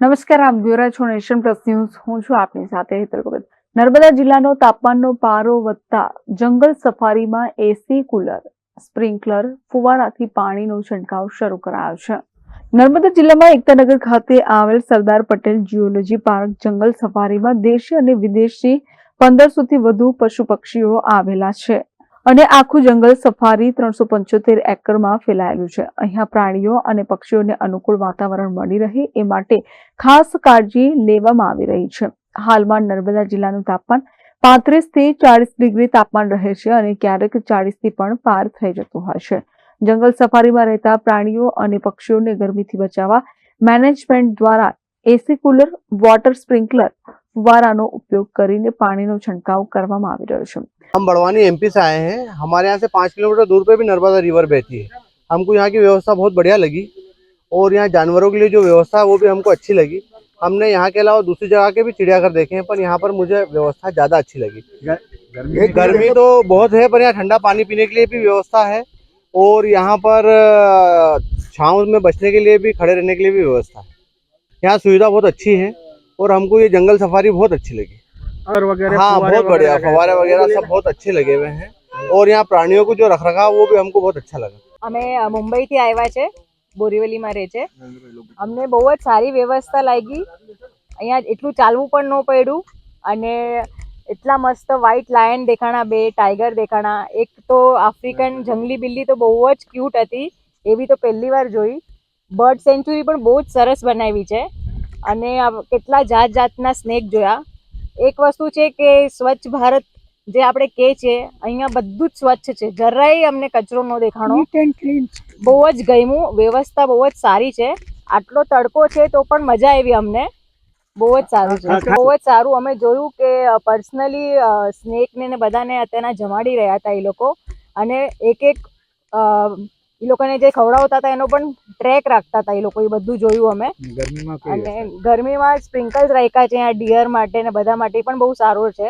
નમસ્કાર, આપ જોઈ છો નેશન પ્લસ ન્યૂઝ. હું છું આપની સાથે હેતલ ભગત. નર્મદા જિલ્લાનો તાપમાનનો પારો વધતા જંગલ સફારીમાં એસી કુલર, સ્પ્રિંકલર, ફુવારાથી પાણીનો છંટકાવ શરૂ કરાયો છે. નર્મદા જિલ્લામાં એકતાનગર ખાતે આવેલ સરદાર પટેલ જિયોલોજી પાર્ક જંગલ સફારીમાં દેશી અને વિદેશી પંદરસોથી વધુ પશુ પક્ષીઓ આવેલા છે. અને આખું જંગલ સફારી ત્રણસો પંચોતેર એકરમાં ફેલાયેલું છે. અહીંયા પ્રાણીઓ અને પક્ષીઓને અનુકૂળ વાતાવરણ મળી રહે એ માટે ખાસ કાળજી લેવામાં આવી રહી છે. હાલમાં નર્મદા જિલ્લાનું તાપમાન પાંત્રીસથી ચાળીસ ડિગ્રી તાપમાન રહે છે અને ક્યારેક ચાળીસથી પણ પાર થઈ જતું હોય છે. જંગલ સફારીમાં રહેતા પ્રાણીઓ અને પક્ષીઓને ગરમીથી બચાવવા મેનેજમેન્ટ દ્વારા એસી કુલર, વોટર સ્પ્રિંકલર ફુવારાનો ઉપયોગ કરીને પાણીનો છંટકાવ કરવામાં આવી રહ્યો છે हम बड़वानी एमपी से आए हैं हमारे यहाँ से पाँच किलोमीटर दूर पे भी नर्मदा रिवर बहती है हमको यहाँ की व्यवस्था बहुत बढ़िया लगी और यहाँ जानवरों के लिए जो व्यवस्था है वो भी हमको अच्छी लगी हमने यहाँ के अलावा दूसरी जगह के भी चिड़ियाघर देखे हैं पर यहाँ पर मुझे व्यवस्था ज़्यादा अच्छी लगी गर्मी गर्मी तो बहुत है पर यहाँ ठंडा पानी पीने के लिए भी व्यवस्था है और यहाँ पर अ, छाँव में बचने के लिए भी खड़े रहने के लिए भी व्यवस्था है यहाँ सुविधा बहुत अच्छी है और हमको ये जंगल सफारी बहुत अच्छी लगी और वगैरह हाँ फुवारे बहुत बढ़िया वगैरह फवारे वगैरह सब बहुत अच्छे लगे हुए हैं और यहाँ प्राणियों को जो रख रखा वो भी हमको बहुत अच्छा लगा અમે અ, મુંબઈથી આવ્યા છે બોરીવલીમાં રહે છે અમને બહુ જ સારી વ્યવસ્થા લાગી અહીંયા એટલું ચાલવું પણ ન પડ્યું અને એટલા મસ્ત વ્હાઈટ લાયન દેખાણા બે ટાઈગર દેખાણા એક તો આફ્રિકન જંગલી બિલ્લી તો બહુ જ ક્યુટ હતી એવી તો પહેલી વાર જોઈ બર્ડ સેન્ચુરી પણ બહુ જ સરસ બનાવી છે અને કેટલા જાત જાતના સ્નેક જોયા. એક વસ્તુ છે કે સ્વચ્છ ભારત જે આપણે કહે છે અહીંયા બધું જ સ્વચ્છ છે. જરાય અમને કચરો ન દેખાણો. બહુ જ ગમ્યું. વ્યવસ્થા બહુ જ સારી છે. આટલો તડકો છે તો પણ મજા આવી અમને. બહુ જ સારું છે. બહુ જ સારું. અમે જોયું કે પર્સનલી સ્નેકને ને બધાને અત્યારના જમાડી રહ્યા હતા એ લોકો. અને એક એક લોકોને જે ખવડાવતા હતા એનો પણ ટ્રેક રાખતા હતા એ લોકો એ બધું જોયું અમે. અને ગરમીમાં સ્પ્રિંકલ્સ રાખ્યા છે આ ડિયર માટે ને બધા માટે પણ બહુ સારો છે.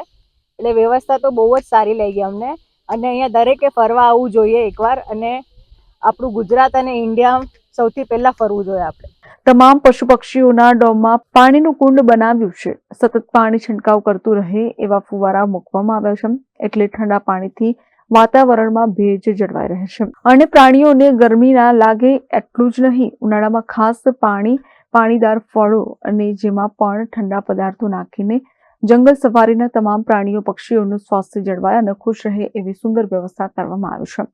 એટલે વ્યવસ્થા તો બહુ જ સારી લાગી અમને. અને અહીંયા દરેકે ફરવા આવવું જોઈએ એકવાર અને આપણું ગુજરાત અને ઇન્ડિયા સૌથી પહેલા ફરવું જોઈએ આપણે. તમામ પશુ પક્ષીઓના ડોમમાં પાણીનું કુંડ બનાવ્યું છે. સતત પાણી છંટકાવ કરતું રહે એવા ફુવારા મૂકવામાં આવ્યા છે. એટલે ઠંડા પાણીથી વાતાવરણમાં ભેજ જળવાઈ રહે છે. અને પ્રાણીઓને ગરમી ના લાગે એટલું જ નહીં, ઉનાળામાં ખાસ પાણી, પાણીદાર ફળો અને જેમાં પણ ઠંડા પદાર્થો નાખીને જંગલ સફારીના તમામ પ્રાણીઓ, પક્ષીઓનું સ્વાસ્થ્ય જળવાય અને ખુશ રહે એવી સુંદર વ્યવસ્થા કરવામાં આવી છે.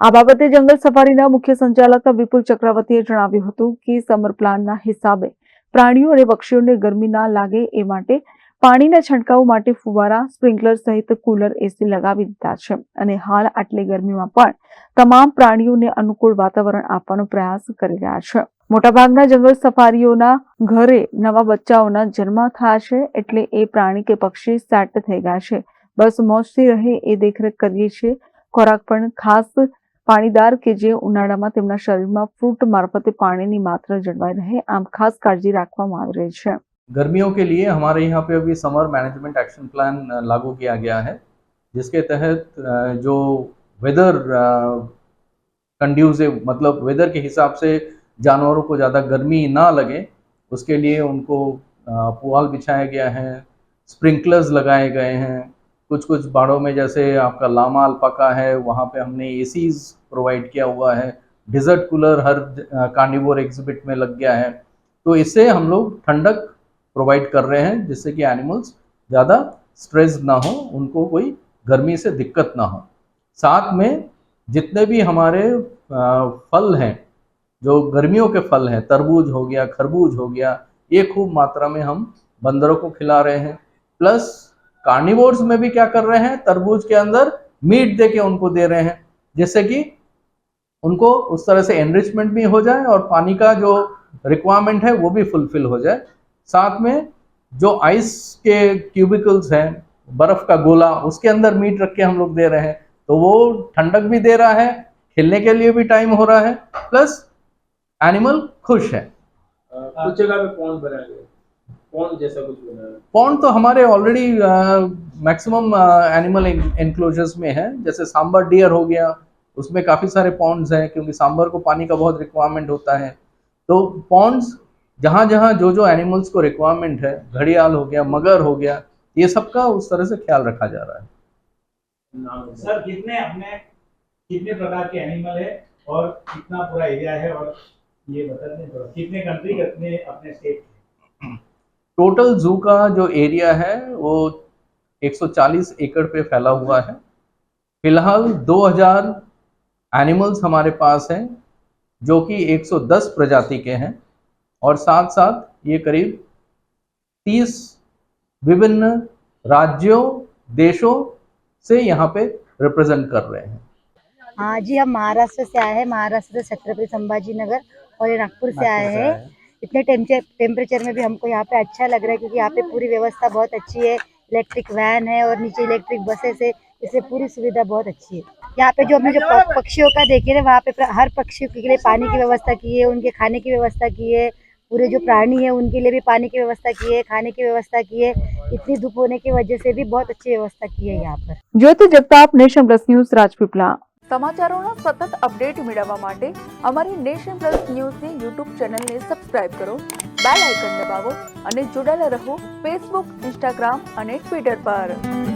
આ બાબતે જંગલ સફારીના મુખ્ય સંચાલક વિપુલ ચક્રવર્તીએ જણાવ્યું હતું કે, સમર પ્લાનના હિસાબે પ્રાણીઓ અને પક્ષીઓને ગરમી ના લાગે એ માટે પાણીના છંટકાવ માટે ફુવારા, સ્પ્રિંકલર સહિત કુલર એસી લગાવી દીધા છે. અને હાલ આટલી ગરમીમાં પણ તમામ પ્રાણીઓને અનુકૂળ વાતાવરણ આપવાનો પ્રયાસ કરી રહ્યા છે. મોટાભાગના જંગલ સફારીઓના ઘરે નવા બચ્ચાઓના જન્મ થયા છે એટલે એ પ્રાણી કે પક્ષી સેટ થઈ ગયા છે. બસ મોજથી રહે એ દેખરેખ કરીએ છીએ. ખોરાક પણ ખાસ પાણીદાર કે જે ઉનાળામાં તેમના શરીરમાં ફ્રૂટ મારફતે પાણીની માત્રા જળવાઈ રહે આમ ખાસ કાળજી રાખવામાં આવી રહી છે. गर्मियों के लिए हमारे यहाँ पे अभी समर मैनेजमेंट एक्शन प्लान लागू किया गया है, जिसके तहत जो वेदर कंड्यूसिव मतलब वेदर के हिसाब से जानवरों को ज़्यादा गर्मी ना लगे, उसके लिए उनको पुआल बिछाया गया है स्प्रिंकलर्स लगाए गए हैं कुछ कुछ बाड़ों में जैसे आपका लामा अल्पाका है, वहाँ पे हमने एसीज प्रोवाइड किया हुआ है डिजर्ट कूलर हर कार्निवोर एग्जिबिट में लग गया है तो इससे हम लोग ठंडक प्रोवाइड कर रहे हैं जिससे कि एनिमल्स ज़्यादा स्ट्रेस ना हो, उनको कोई गर्मी से दिक्कत ना हो। साथ में जितने भी हमारे फल हैं, जो गर्मियों के फल हैं, तरबूज हो गया, खरबूज हो गया, ये खूब मात्रा में हम बंदरों को खिला रहे हैं। प्लस कार्निवोर्स में भी क्या कर रहे हैं, तरबूज के अंदर मीट दे के उनको दे रहे हैं, जिससे कि उनको उस तरह से एनरिचमेंट भी हो जाए और पानी का जो रिक्वायरमेंट है वो भी फुलफिल हो जाए। साथ में जो आइस के क्यूबिकल्स हैं बर्फ़ का गोला उसके अंदर मीट रख के हम लोग दे रहे हैं तो वो ठंडक भी दे रहा है खेलने के लिए भी टाइम हो रहा है प्लस एनिमल खुश है। कुछ जगह पे पॉन्ड बनाया पॉन्ड जैसा कुछ बनाया पॉन्ड तो हमारे ऑलरेडी मैक्सिमम एनिमल एनक्लोजर्स में है जैसे सांबर डियर हो गया उसमें काफ़ी सारे पॉन्ड्स हैं क्योंकि सांबर को पानी का बहुत रिक्वायरमेंट होता है। तो पॉन्ड्स जहाँ जहाँ जो जो एनिमल्स को रिक्वायरमेंट है घड़ियाल हो गया मगर हो गया ये सबका उस तरह से ख्याल रखा जा रहा है। सर कितने अपने कितने प्रकार के एनिमल है और कितना पूरा एरिया है और ये बता कितने कंट्री कितने अपने स्टेट टोटल जू का जो एरिया है वो 140 एकड़ पे फैला हुआ है। फ़िलहाल 2000 एनिमल्स हमारे पास हैं जो कि 110 प्रजाति के हैं। और साथ साथ ये करीब 30 विभिन्न राज्यों देशों से यहाँ पे रिप्रेजेंट कर रहे हैं। हाँ जी हम महाराष्ट्र से आए हैं। महाराष्ट्र से छत्रपति संभाजी नगर और ये नागपुर से आए हैं। इतने टेम्परेचर में भी हमको यहाँ पे अच्छा लग रहा है क्योंकि यहाँ पे पूरी व्यवस्था बहुत अच्छी है। इलेक्ट्रिक वैन है और नीचे इलेक्ट्रिक बसेस है। इससे पूरी सुविधा बहुत अच्छी है। यहाँ पे जो हमने जो पक्षियों का देखे ना वहाँ पे हर पक्षी के लिए पानी की व्यवस्था की है उनके खाने की व्यवस्था की है। पूरे जो प्राणी है उनके लिए भी पानी की व्यवस्था की है खाने की व्यवस्था की है इतनी धूप होने की वजह से भी बहुत अच्छी व्यवस्था की है यहाँ पर Jyoti Jagtap nation plus news Rajpipla સમાચારોના સતત અપડેટ મેળવવા માટે અમારી નેશન પ્લસ ન્યૂઝની યુટ્યુબ ચેનલને સબસ્ક્રાઇબ કરો બેલ આઇકન દબાવો અને જોડાયેલા રહો ફેસબુક ઇન્સ્ટાગ્રામ અને ટ્વિટર પર